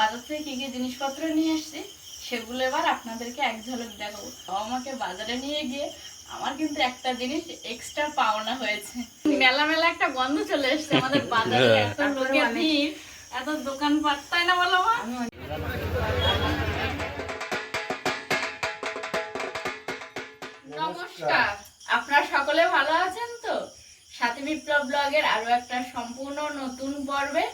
বাজার থেকে কি কি জিনিসপত্র নিয়ে এসেছি সেগুলো এবার আপনাদেরকে এক ঝলক দেখাবো। আমাকে বাজারে নিয়ে গিয়ে আমার কিন্তু একটা জিনিস এক্সট্রা পাওনা হয়েছে। মেলা মেলা একটা গন্ধ চলে এসেছে আমাদের বাজারে এত লোকের ভিড় এত দোকান পাত্তাই না বলো মা? নমস্কার। আপনারা সকলে ভালো আছেন তো? সাথী বিপ্লব ব্লগের আরও একটা সম্পূর্ণ নতুন পর্বে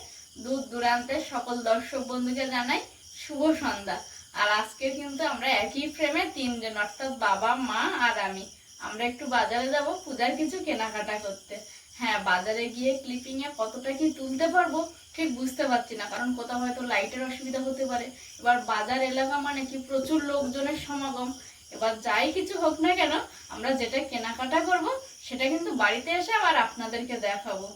দূর দূরান্তের সকল দর্শক বন্ধুকে জানাই শুভ সন্ধ্যা। আর আজকে কিন্তু আমরা একই ফ্রেমে তিনজন, অর্থাৎ বাবা, মা আর আমি। আমরা একটু বাজারে যাব পূজার কিছু কেনাকাটা করতে। হ্যাঁ বাজারে গিয়ে ক্লিপিং এ কতটা কি তুলতে পারব ঠিক বুঝতে পারছি না, কারণ কোথাও হয়তো লাইটের অসুবিধা হতে পারে। এবার বাজার এলাকা মানে কি প্রচুর লোকজনের সমাগম। এবার যাই কিছু হোক না কেন, আমরা যেটা কেনাকাটা করব, সেটা কিন্তু বাড়িতে এসে আবার আপনাদেরকে দেখাবো।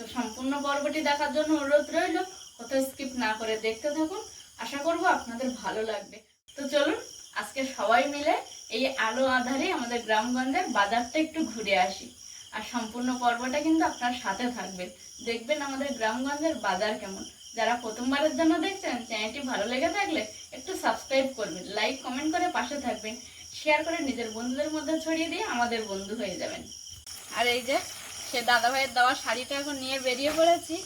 তো সম্পূর্ণ পর্বটি দেখার জন্য অনুরোধ রইল, কোথাও স্কিপ না করে দেখতে থাকুন। আশা করব আপনাদের ভালো লাগবে। তো চলুন, আজকে সবাই মিলে এই আলো আধারে আমাদের গ্রামগঞ্জের বাজারটা একটু ঘুরে আসি। আর সম্পূর্ণ পর্বটা কিন্তু আপনার সাথে থাকবেন দেখবেন আমাদের গ্রামগঞ্জের বাজার কেমন। যারা প্রথমবারের জন্য দেখছেন, চ্যানেলটি ভালো লেগে থাকলে একটু সাবস্ক্রাইব করবেন লাইক কমেন্ট করে পাশে থাকবেন। শেয়ার করে নিজের বন্ধুদের মধ্যে ছড়িয়ে দিয়ে আমাদের বন্ধু হয়ে যাবেন। আর এই যে সে দাদা ভাইয়ের দেওয়া শাড়িটা এখন নিয়ে বেরিয়ে পড়েছি।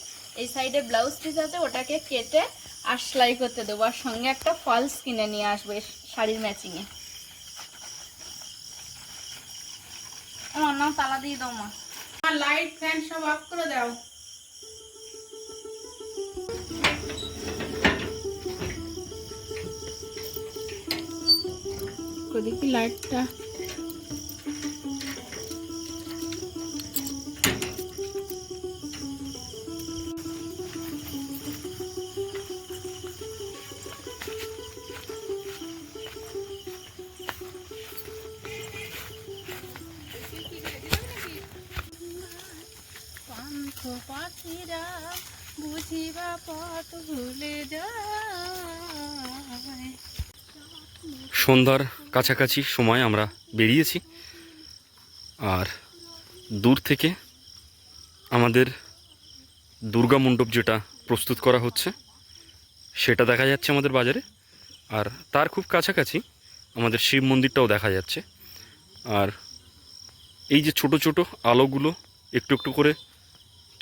এই সাইডে ব্লাউজ পিস আছে ওটাকে কেটে আর সেলাই করতে দেবো। আর সঙ্গে একটা ফলস কিনে নিয়ে আসব এই শাড়ির ম্যাচিংয়ে আমার নাম তালা দিয়ে দাও মা। লাইট ফ্যান সব অফ করে দাও। দেখি লাইটটা পান্থ পাখিরা, বুঝিবা পথ ভুলে যায়। সন্ধ্যার কাছাকাছি সময় আমরা বেরিয়েছি। আর দূর থেকে আমাদের দুর্গা মণ্ডপ যেটা প্রস্তুত করা হচ্ছে, সেটা দেখা যাচ্ছে আমাদের বাজারে। আর তার খুব কাছাকাছি আমাদের শিব মন্দিরটাও দেখা যাচ্ছে। আর এই যে ছোট ছোট আলোগুলো একটু একটু করে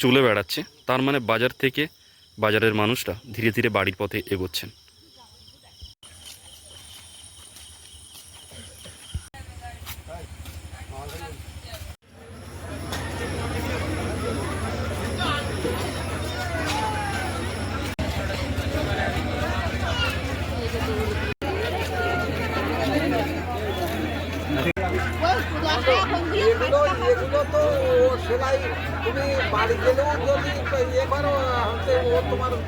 চলে বেড়াচ্ছে। তার মানে বাজার থেকে বাজারের মানুষরা ধীরে ধীরে বাড়ির পথে এগোচ্ছেন এগুলো এগুলো তো ও সেলাই তুমি বাড়ি গেলেও যদি ইয়ে করো হচ্ছে ও তোমার দু টাকা কাটে তোমার এই জালটা কাটে এখানে ও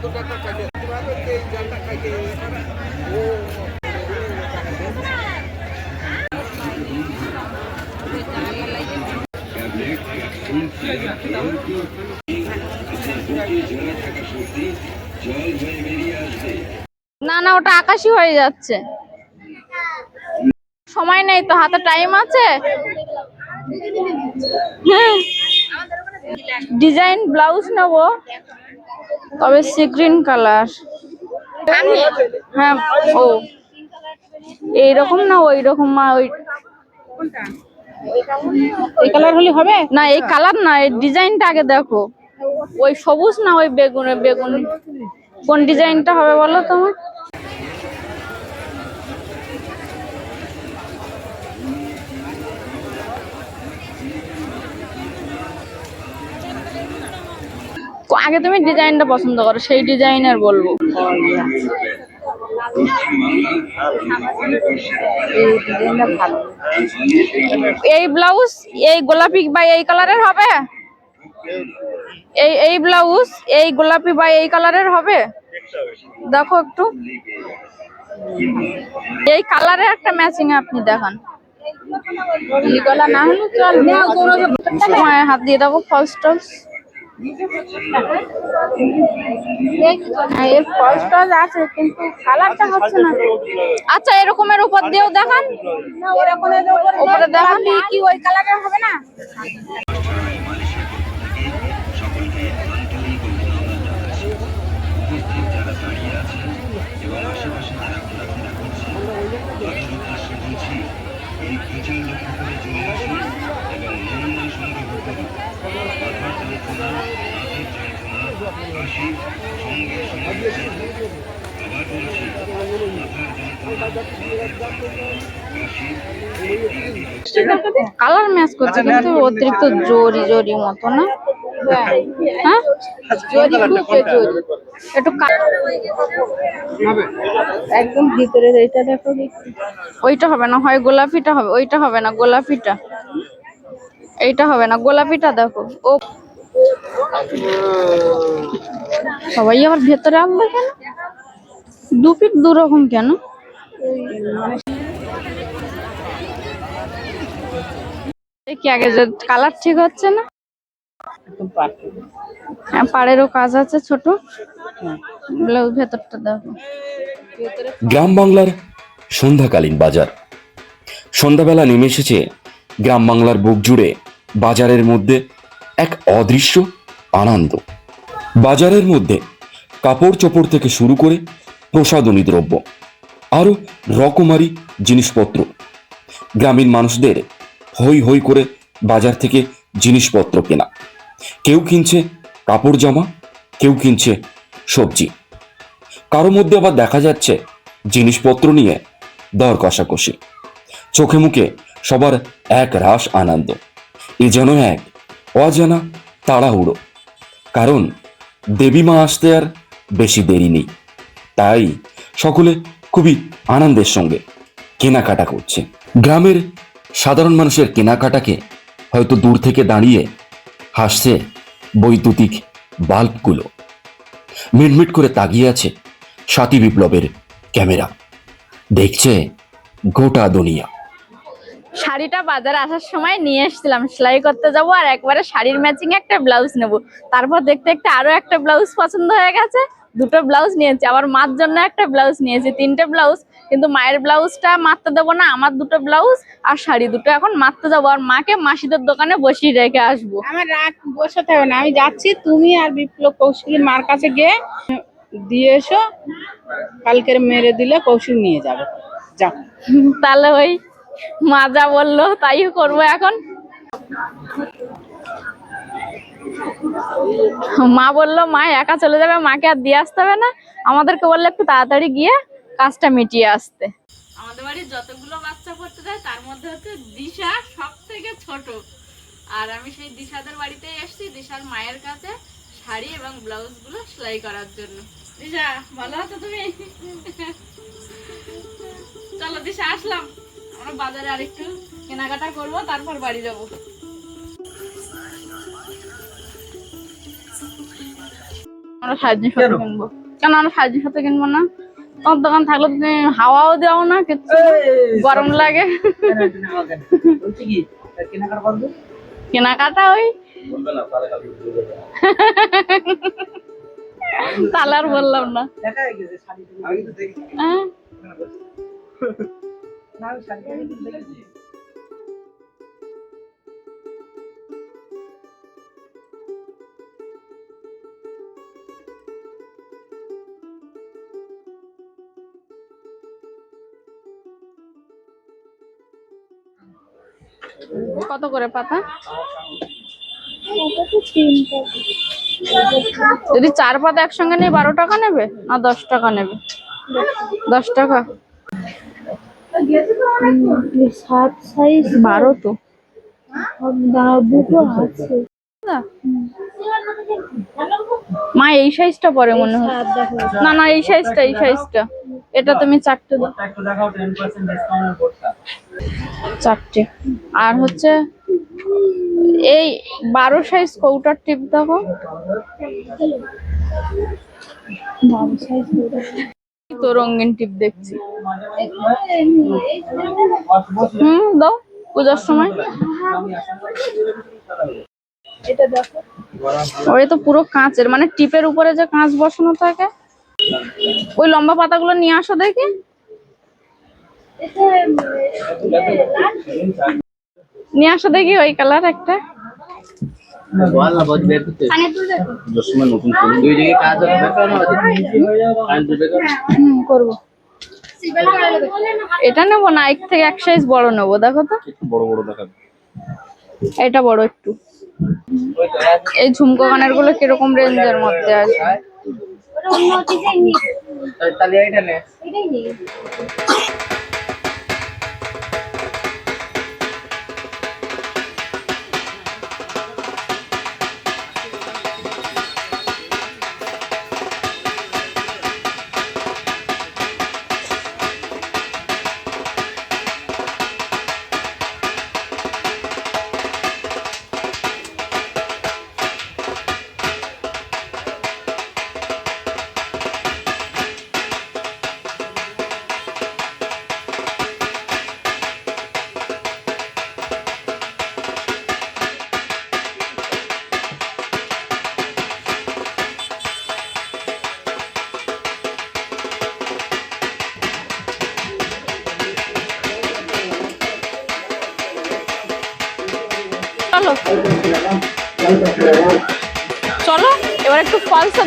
না না, ওটা আকাশি হয়ে যাচ্ছে। সময় নেই তো, হাতে টাইম আছে। ডিজাইন, ব্লাউজ নেব। তবে সি গ্রিন কালার। হ্যাঁ ও। এইরকম না ওই রকম মা ওই এই কালার হলে হবে? না এই কালার না এই ডিজাইনটা আগে দেখো। ওই সবুজ না ওই বেগুন বেগুন। কোন ডিজাইনটা হবে বলো তোমার আগে তুমি ডিজাইনটা পছন্দ করো, সেই ডিজাইনের বলব। এই ব্লাউজ, এই গোলাপি বা এই কালারের হবে? এই এই ব্লাউজ, এই গোলাপি বা এই কালারের হবে? দেখো একটু। এই কালারের একটা ম্যাচিং আপনি দেখান। হাত দিয়ে দেবো ফার্স্ট টস এর ফার্স্ট টস আছে কিন্তু কালারটা হচ্ছে না। আচ্ছা এরকমের উপর দিয়েও দেখান। এরকমের উপরে দেখান কি ওই কালারের হবে না? ম্যাচ করছে কিন্তু অতিরিক্ত জোরি জরি মতো না? হ্যাঁ। জরি খুব জরি। একটু একদম ভিতরে এইটা দেখো ওইটা হবে না হয় গোলাপিটা হবে ওইটা হবে না গোলাপিটা। এইটা হবে না গোলাপিটা দেখো। ও সবাই আবার ভেতরে আনবে কেন? দু পিট দু রকম কেন? দেখি আগে কালার ঠিক হচ্ছে না। হ্যাঁ পাড়েরও কাজ আছে ছোট। ব্লাউজ ভেতরটা দেখো গ্রাম বাংলার সন্ধ্যাকালীন বাজার। সন্ধ্যাবেলা নেমে এসেছে গ্রাম বাংলার বুক জুড়ে বাজারের মধ্যে এক অদৃশ্য আনন্দ। বাজারের মধ্যে কাপড় চোপড় থেকে শুরু করে প্রসাধনী দ্রব্য আরও রকমারি জিনিসপত্র। গ্রামীণ মানুষদের হই হই করে বাজার থেকে জিনিসপত্র কেনা। কেউ কিনছে কাপড় জামা, কেউ কিনছে সবজি। কারও মধ্যে আবার দেখা যাচ্ছে জিনিসপত্র নিয়ে দর কষাকষি। চোখে মুখে সবার এক রাস আনন্দ। এ যেন এক অজানা তাড়াহুড়ো। কারণ দেবী মা আসতে আর বেশি দেরি নেই। তাই সকলে খুবই আনন্দের সঙ্গে কেনাকাটা করছে। গ্রামের সাধারণ মানুষের কেনাকাটাকে হয়তো দূর থেকে দাঁড়িয়ে হাসছে বৈদ্যুতিক বাল্বগুলো। মিটমিট করে তাকিয়ে আছে সাথী বিপ্লবের ক্যামেরা। দেখছে গোটা দুনিয়া। শাড়িটা বাজারে আসার সময় নিয়ে এসেছিলাম। সেলাই করতে যাব আর একবারে শাড়ির ম্যাচিং একটা ব্লাউজ নেব। তারপর দেখতে দেখতে আরও একটা ব্লাউজ পছন্দ হয়ে গেছে। দুটো ব্লাউজ নিয়েছি আবার মার জন্য একটা ব্লাউজ নিয়েছি তিনটে ব্লাউজ কিন্তু মায়ের ব্লাউজটা মারতে দেবো না আমার দুটো ব্লাউজ আর শাড়ি দুটো এখন মারতে যাব আর মাকে মাসিদের দোকানে বসিয়ে রেখে আসব। আমার রাত বসাতে হবে না আমি যাচ্ছি তুমি আর বিপ্লব কৌশিকের মার কাছে গিয়ে দিয়ে এসো কালকের মেরে দিলে কৌশিক নিয়ে যাবে। যাও। তাহলে ওই মা যা বলল তাই করব এখন। মা বলল, মা, একা চলে যাবে, মাকে আর দিয়ে আসতে হবে না। আমাদেরকে বললে, একটু তাড়াতাড়ি গিয়ে কাজটা মিটিয়ে আসতে। আমাদের বাড়ির যতগুলো বাচ্চা পড়তে যায় তার মধ্যে হচ্ছে দিশা সব থেকে ছোট। আর আমি সেই দিশাদের বাড়িতে এসেছি, দিশার মায়ের কাছে শাড়ি এবং ব্লাউজগুলো সেলাই করার জন্য। দিশা, ভালো আছো তুমি? চলো দিশা, আসলাম। আমরা বাজারে আরেকটু কেনাকাটা করব, তারপর বাড়ি যাব। আমরা সাড়ে তিনশো কিনবো। কেন আমরা সাড়ে তিনশো কিনবো না? তোমার দোকান থাকলে তুমি হাওয়াও দাও না কিছু গরম লাগে। কেনাকাটা ওই তাহলে আর বললাম না। হ্যাঁ কত করে পাতা? যদি চার পাতা একসঙ্গে নেই বারো টাকা নেবে না দশ টাকা নেবে? দশ টাকা। সাত সাইজ বারো তো। দুটো মা, এই সাইজটা পরে মনে হয়। না না, এই সাইজটা এই সাইজটা এটা তুমি চারটে দাও। চারটে। আর হচ্ছে এই বারো সাইজ কৌটার টিপ দেখো তো রঙিন টিপ দেখছি। হুম দাও পূজার সময়। ওই তো পুরো কাঁচের মানে টিপের উপরে যে কাঁচ বসানো থাকে ওই লম্বা পাতাগুলো নিয়ে আসো দেখি। নিয়ে আসো দেখি ওই কালার একটা। করব। এটা নেব না এক থেকে এক সাইজ বড় নেব দেখো তো। বড় বড় দেখাবে। এটা বড় একটু। এই ঝুমকো কানেরগুলো কীরকম রেঞ্জের মধ্যে আছে তাহলে এইটা নে। চলো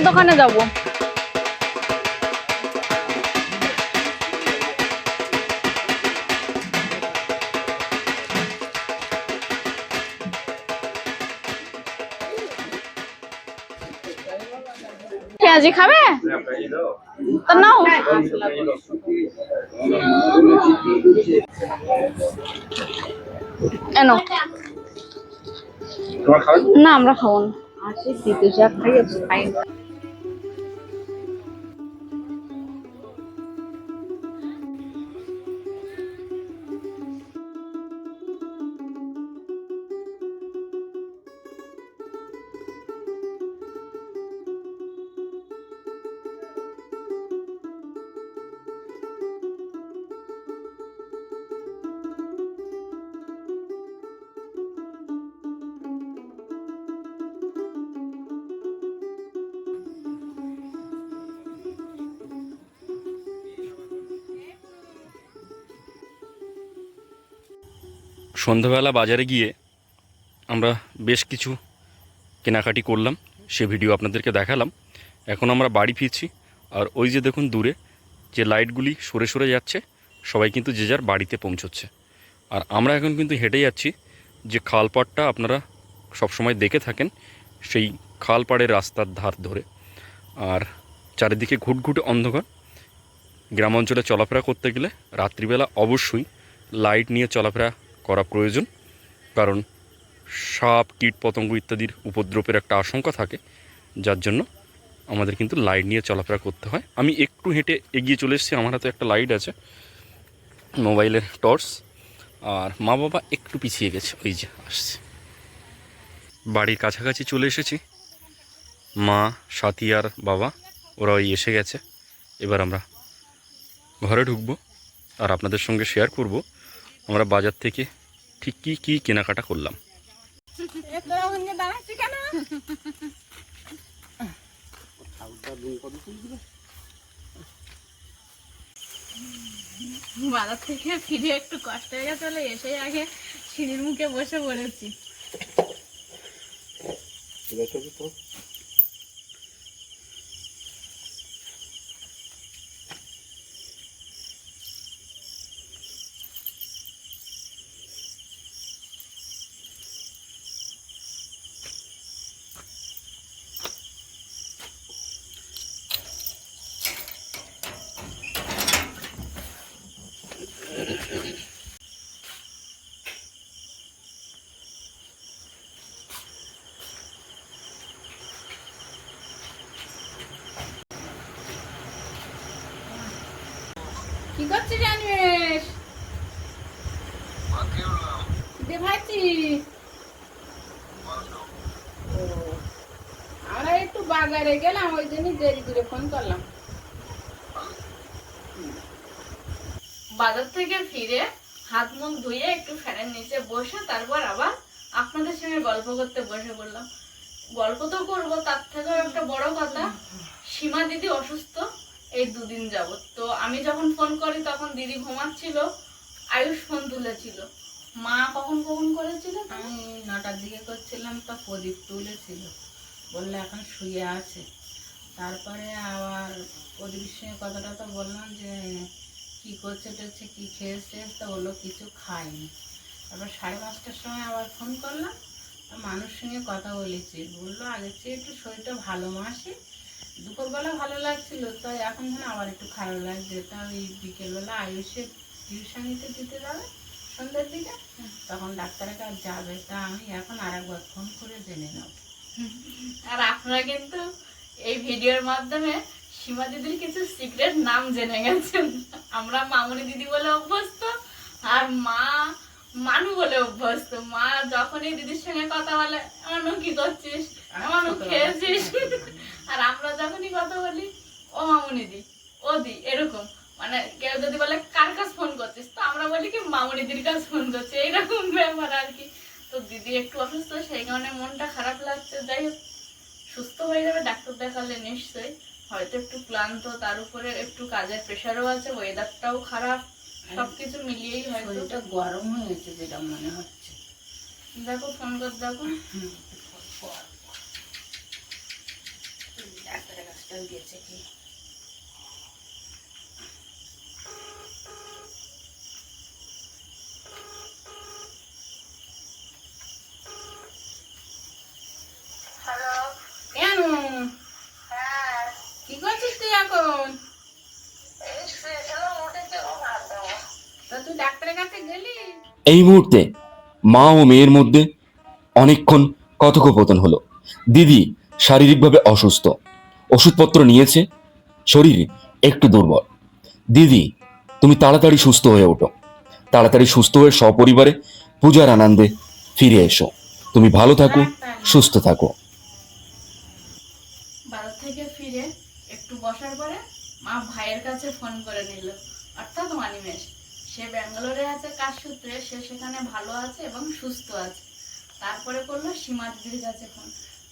দোকানে যাব? পেঁয়াজি খাবে? তা নাও। এনো না আমরা খাব না। সন্ধ্যাবেলা বাজারে গিয়ে আমরা বেশ কিছু কেনাকাটি করলাম। সে ভিডিও আপনাদেরকে দেখালাম। এখন আমরা বাড়ি ফিরছি। আর ওই যে দেখুন দূরে যে লাইটগুলি সরে সরে যাচ্ছে, সবাই কিন্তু যে যার বাড়িতে পৌঁছচ্ছে। আর আমরা এখন কিন্তু হেঁটে যাচ্ছি যে খালপাড়টা আপনারা সবসময় দেখে থাকেন, সেই খালপাড়ের রাস্তার ধার ধরে। আর চারিদিকে ঘুটঘুটে অন্ধকার। গ্রাম অঞ্চলে চলাফেরা করতে গেলে রাত্রিবেলা অবশ্যই লাইট নিয়ে চলাফেরা করা প্রয়োজন, কারণ সাপ, কীট পতঙ্গ ইত্যাদির উপদ্রবের একটা আশঙ্কা থাকে, যার জন্য আমাদের কিন্তু লাইট নিয়ে চলাফেরা করতে হয়। আমি একটু হেঁটে এগিয়ে চলে এসেছি, আমার হাতে একটা লাইট আছে, মোবাইলের টর্চ, আর মা বাবা একটু পিছিয়ে গেছে, ওই যে আসছে। বাড়ির কাছাকাছি চলে এসেছি, মা, সাথী আর বাবা ওরা ওই এসে গেছে। এবার আমরা ঘরে ঢুকবো, আর আপনাদের সঙ্গে শেয়ার করব। আমরা বাজার থেকে ঠিক কী কী কেনাকাটা করলাম। বাজার থেকে ফিরে একটু কষ্ট হয়ে গেছে এসে আগে সিঁড়ির মুখে বসে পড়েছি। জানিস। আমরা একটু বাজারে গেলাম, ওই দেরি করে ফোন করলাম। বাজার থেকে ফিরে হাত মুখ ধুয়ে একটু ফ্যানের নিচে বসে তারপর আবার আপনাদের সঙ্গে গল্প করতে বসে পড়লাম। গল্প তো করব, তার থেকেও একটা বড় কথা। সীমা দিদি অসুস্থ। এই দুদিন যাবত। তো আমি যখন ফোন করি তখন দিদি ঘুমাচ্ছিল, আয়ুষ ফোন তুলেছিল। মা কখন কখন করেছিল? আমি নটার দিকে করছিলাম, তো প্রদীপ তুলেছিল। বললে, এখন শুয়ে আছে। তারপরে আবার প্রদীপের সঙ্গে কথাটা তো বললাম যে, কি করছে টেছে কি খেয়েছে? তো বলল, কিছু খায়নি তারপর সাড়ে পাঁচটার সময় আবার ফোন করলাম। মানুষ সঙ্গে কথা বলেছি। বলল, আগের চেয়ে একটু শরীরটা ভালো মাসে। দুপুরবেলা ভালো লাগছিল তো এখন আবার একটু খারাপ লাগছে। তা ওই বিকেলবেলা আয়ুষের টিউশনিতে দিতে যাবে, সন্ধ্যের দিকে তখন ডাক্তারের কাছে যাবে। তা আমি এখন আর একবার ফোন করে জেনে নেব। আর আপনারা কিন্তু এই ভিডিওর মাধ্যমে সীমা দিদির কিছু সিক্রেট নাম জেনে গেছেন। আমরা মামুনি দিদি বলে অভ্যস্ত, আর মা মানু বলে অভ্যস্ত। মা যখনই দিদির সঙ্গে কথা বলে মানু কি করছিস? মানু খেয়েছিস? আর আমরা যখনই কথা বলি ও মামুনি দি ও দি এরকম। মানে কেউ যদি বলে কার কাছে ফোন করছিস? তো আমরা বলি কি মামুনি দিদির কাছে ফোন করছে। এইরকম ব্যাপার আর কি। তো দিদি একটু অসুস্থ সেই কারণে মনটা খারাপ লাগছে। যাই হোক সুস্থ হয়ে যাবে ডাক্তার দেখালে নিশ্চয়ই। হয়তো একটু ক্লান্ত তার উপরে একটু কাজের প্রেশারও আছে ওয়েদারটাও খারাপ। সবকিছু মিলিয়েই হয়তো ওটা গরম হয়েছে যেটা মনে হচ্ছে দেখো ফোন করে দেখো। ডাক্তারের কাছটাও গেছে কি কেন কি করছিস তুই এখন তা তুই ডাক্তারের কাছে গেলি এই মুহূর্তে মা ও মেয়ের মধ্যে অনেকক্ষণ কথোপকথন হলো। দিদি শারীরিকভাবে অসুস্থ। ওষুধপত্র নিয়েছে শরীর একটু দুর্বল। দিদি তুমি তাড়াতাড়ি সুস্থ হয়ে ওঠো। তাড়াতাড়ি সুস্থ হয়ে সপরিবারে পূজার আনন্দে ফিরে এসো। তুমি ভালো থাকো সুস্থ থাকো। বাজার থেকে ফিরে একটু বসার পরে মা ভাইয়ের কাছে ফোন করে নিল। অর্থাৎ অনিমেষ সে ব্যাঙ্গালোরে আছে কাজ সূত্রে, সে সেখানে ভালো আছে এবং সুস্থ আছে। তারপরে করল সীমা দিদির কাছে ফোন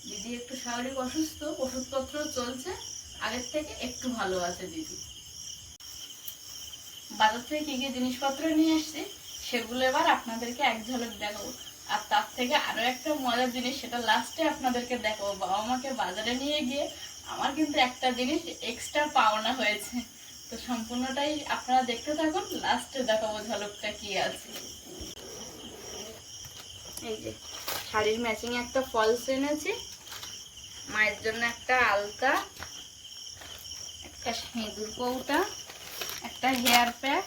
দিদি একটু শারীরিক অসুস্থ, ওষুধপত্র চলছে, আগের থেকে একটু ভালো আছে দিদি। বাজার থেকে কি কি জিনিসপত্র নিয়ে এসছি, সেগুলো এবার আপনাদেরকে এক ঝলক দেখাবো। আর তার থেকে আরও একটা মজার জিনিস, সেটা লাস্টে আপনাদেরকে দেখাবো। বাবা মাকে বাজারে নিয়ে গিয়ে আমার কিন্তু একটা জিনিস এক্সট্রা পাওনা হয়েছে। তো সম্পূর্ণটাই আপনারা দেখতে থাকুন লাস্টে দেখাবো ঝলকটা কি আছে। এই যে, শাড়ির ম্যাচিং একটা ফলস এনেছি। মায়ের জন্য একটা আলতা, একটা সিঁদুর কৌটা, একটা হেয়ার প্যাক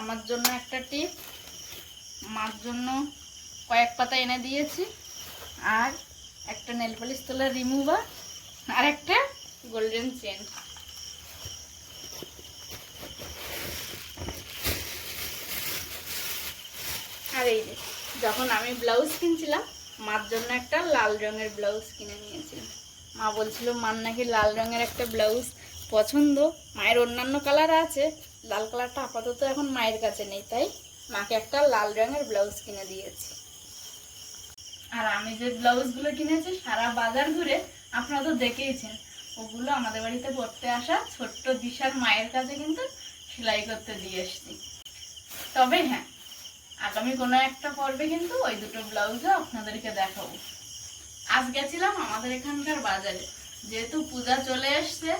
আমার জন্য একটা টিপ মার জন্য কয়েক পাতা এনে দিয়েছি, আর একটা নেল পলিশ তোলার রিমুভার আর একটা গোল্ডেন চেন আর এই যে, যখন আমি ব্লাউজ কিনছিলাম, মার জন্য একটা লাল রঙের ব্লাউজ কিনে নিয়েছিলাম। মা বলছিল, মার নাকি লাল রঙের একটা ব্লাউজ পছন্দ। মায়ের অন্যান্য কালার আছে। লাল কালারটা আপাতত এখন মায়ের কাছে নেই, তাই মাকে একটা লাল রঙের ব্লাউজ কিনে দিয়েছি। আর আমি যে ব্লাউজগুলো কিনেছি সারা বাজার ঘুরে, আপনারা তো দেখেইছেন, ওগুলো আমাদের বাড়িতে পড়তে আসা ছোট্ট দিশার মায়ের কাছে কিন্তু সেলাই করতে দিয়ে এসছি। তবে হ্যাঁ আগামী কোনো একটা পর্বে কিন্তু ওই দুটো ব্লাউজও আপনাদেরকে দেখাবো। আজ গেছিলাম আমাদের এখানকার বাজারে। যেহেতু পূজা চলে এসছে,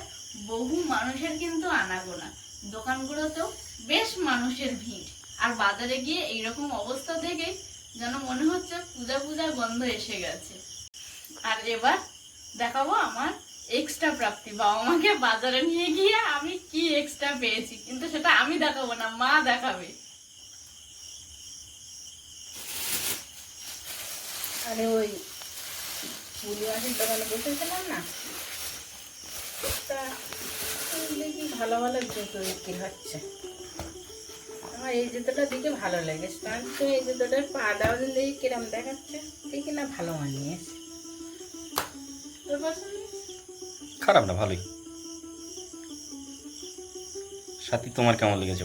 বহু মানুষের কিন্তু আনাগোনা। দোকানগুলোতেও বেশ মানুষের ভিড়। আর বাজারে গিয়ে এইরকম অবস্থা দেখেই যেন মনে হচ্ছে পূজা পূজা গন্ধ এসে গেছে। আর এবার দেখাবো আমার এক্সট্রা প্রাপ্তি। বাবা মাকে বাজারে নিয়ে গিয়ে আমি কি এক্সট্রা পেয়েছি, কিন্তু সেটা আমি দেখাবো না, মা দেখাবে। আরে ওই পুলিয়াটির দোকানে বসেছিলাম না তা দেখি ভালো ভালো জুতো বিক্রি হচ্ছে। আমার এই জুতোটা দেখে ভালো লেগেছে তার তো এই জুতোটার পা দাও দেখি কিরম দেখাচ্ছে দেখি না ভালো মানিয়েছে তোর পছন্দ? খারাপ না ভালোই। সাথী তোমার কেমন লেগেছে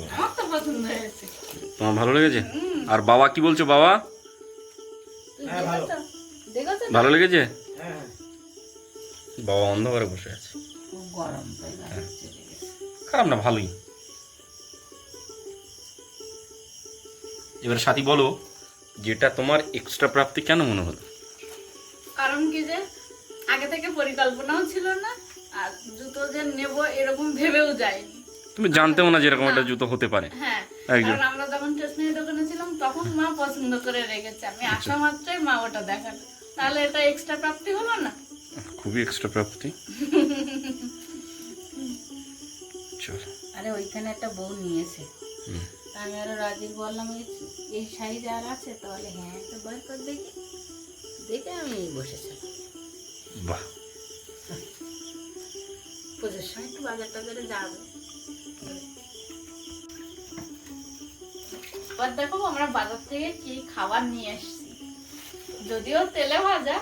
তোমার ভালো লেগেছে? আর বাবা কি বলছো বাবা? ভালো। লেগেছে? হ্যাঁ বাবা অন্ধকারে বসে আছে। খুব গরম তাই বাইরে চলে গেছে খারাপ না ভালোই। এবার সাথী বলো যেটা তোমার এক্সট্রা প্রাপ্তি কেন মনে হলো? কারণ কি যে আগে থেকে পরিকল্পনাও ছিল না আর জুতো যে নেব এরকম ভেবেও যায়নি। তুমি জানতেও না যে এরকম একটা জুতো হতে পারে। হ্যাঁ একদম। আমরা যখন স্টেশনারি দোকানে ছিলাম তখন মা পছন্দ করে রেখেছে। আমি আসা মাত্রই মা ওটা দেখাল তাহলে এটা এক্সট্রা প্রাপ্তি হলো না? খুবই এক্সট্রা প্রাপ্তি। চল। আরে ওইখানে একটা বউ নিয়েছে। আমি আরও রাজির বললাম এই সাইজ আর আছে তাহলে হ্যাঁ একটা করে দেখি। দেখে আমি বসেছিলাম বাহ। পুজোর সময় একটু বাজার টাজারে যাবে। এবার দেখো আমরা বাজার থেকে কি খাবার নিয়ে এসেছি যদিও তেলে ভাজা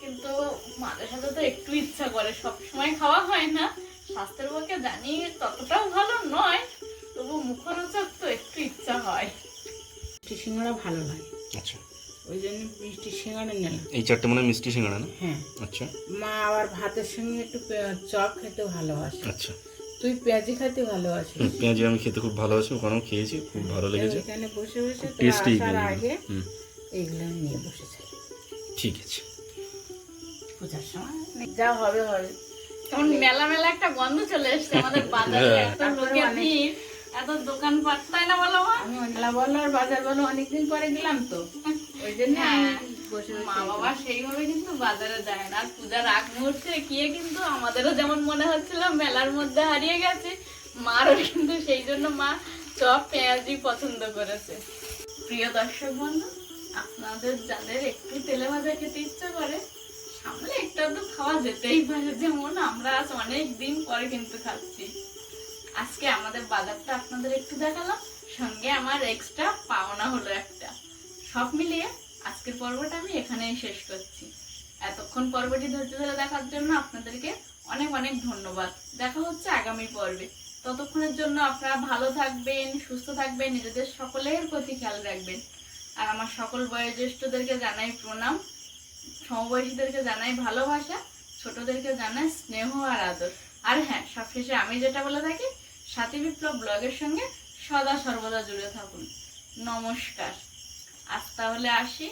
কিন্তু মাঝে সাথে তো একটু ইচ্ছা করে। সব সময় খাওয়া হয় না। স্বাস্থ্যের পক্ষে জানি ততটাও ভালো নয় তবু মুখরোচক তো একটু ইচ্ছা হয়। মিষ্টি সিঙ্গাড়া ভালো লাগে। আচ্ছা। ওই জন্য মিষ্টি সিঙ্গাড়া নিলাম। এই চারটে মানে মিষ্টি সিঙ্গাড়া না? হ্যাঁ। আচ্ছা। মা আবার ভাতের সঙ্গে একটু চপ খেতে ভালোবাসে। আচ্ছা। তুই পেঁয়াজি খেতে ভালোবাসিস? হুম, পেঁয়াজি আমি খেতে খুব ভালোবাসি ওখানেও খেয়েছি খুব ভালো লেগেছে। ওইখানে বসে বসে টেস্টি আগে হুম। এইগুলো নিয়ে বসেছে। ঠিক আছে। পূজার সময় যা হবে হবে। কেমন মেলা মেলা একটা গন্ধ চলে এসছে আমাদের বাজারে। হ্যাঁ। এত লোকের ভিড় এত দোকান পাত্তাই না বলো মেলা বলো আর বাজার বলো অনেকদিন পরে গেলাম তো। ওই জন্য হ্যাঁ। বসে মা বসে বাবা সেইভাবে কিন্তু বাজারে যায় না আর পূজার আগ মুহূর্তে গিয়ে কিন্তু আমাদেরও যেমন মনে হচ্ছিল মেলার মধ্যে হারিয়ে গেছে মারও কিন্তু সেই জন্য মা চপ পেঁয়াজি পছন্দ করেছে। প্রিয় দর্শক বন্ধু আপনাদের যাদের একটু তেলে ভাজা খেতে ইচ্ছা করে সামনে একটা তো খাওয়া যেতেই পারে যেমন আমরা আজ অনেক দিন পরে কিন্তু খাচ্ছি। আজকে আমাদের বাজারটা আপনাদের একটু দেখালাম সঙ্গে আমার এক্সট্রা পাওনা হলো একটা। সব মিলিয়ে আজকের পর্বটা আমি এখানেই শেষ করছি। এতক্ষণ পর্বটি ধৈর্য ধরে দেখার জন্য আপনাদেরকে অনেক অনেক ধন্যবাদ। দেখা হচ্ছে আগামী পর্বে। ততক্ষণের জন্য আপনারা ভালো থাকবেন, সুস্থ থাকবেন, নিজেদের সকলের প্রতি খেয়াল রাখবেন। আর আমার সকল বয়োজ্যেষ্ঠদেরকে জানাই প্রণাম, সমবয়সীদেরকে জানাই ভালোবাসা, ছোটদেরকে জানাই স্নেহ আর আদর। আর হ্যাঁ সবশেষে আমি যেটা বলে থাকি, সাথী বিপ্লব ব্লগের সঙ্গে সদা সর্বদা জুড়ে থাকুন। নমস্কার। আজ তাহলে আসি।